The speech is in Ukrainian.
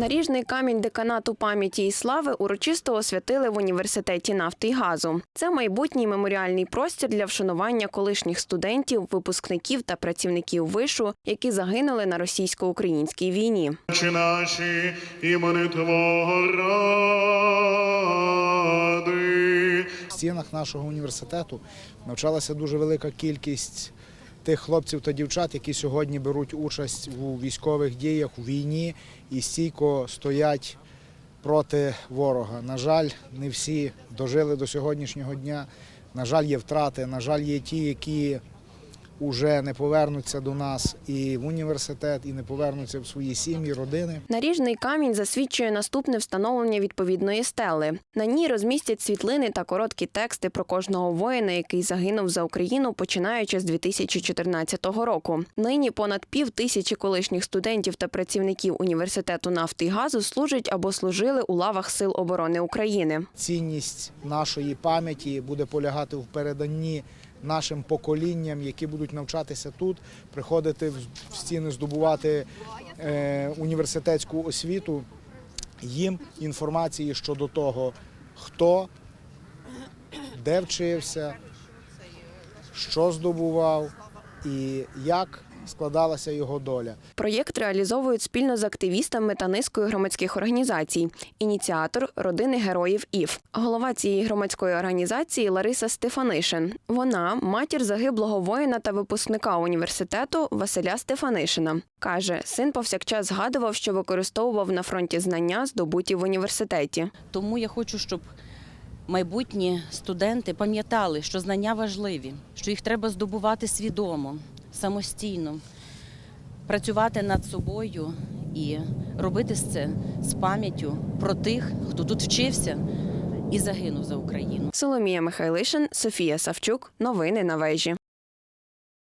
Наріжний камінь деканату пам'яті і слави урочисто освятили в університеті нафти і газу. Це майбутній меморіальний простір для вшанування колишніх студентів, випускників та працівників вишу, які загинули на російсько-українській війні. Отче наші імени Твого ради. В стінах нашого університету навчалася дуже велика кількість тих хлопців та дівчат, які сьогодні беруть участь у військових діях, у війні і стійко стоять проти ворога. На жаль, не всі дожили до сьогоднішнього дня. На жаль, є втрати, на жаль, є ті, які вже не повернуться до нас і в університет, і не повернуться в свої сім'ї, родини. Наріжний камінь засвідчує наступне встановлення відповідної стели. На ній розмістять світлини та короткі тексти про кожного воїна, який загинув за Україну, починаючи з 2014 року. Нині понад пів тисячі колишніх студентів та працівників університету нафти і газу служать або служили у лавах Сил оборони України. цінність нашої пам'яті буде полягати в переданні нашим поколінням, які будуть навчатися тут, приходити в стіни, здобувати е, університетську освіту, їм інформації щодо того, хто, де вчився, що здобував і як складалася його доля. Проєкт реалізовують спільно з активістами та низкою громадських організацій. Ініціатор родини героїв ІФ. Голова цієї громадської організації Лариса Стефанишин. Вона матір загиблого воїна та випускника університету Василя Стефанишина. каже, син повсякчас згадував, що використовував на фронті знання, здобуті в університеті. Тому я хочу, щоб майбутні студенти пам'ятали, що знання важливі, що їх треба здобувати свідомо, самостійно, працювати над собою і робити це з пам'яттю про тих, хто тут вчився і загинув за Україну. Соломія Михайлишин, Софія Савчук. Новини на вежі.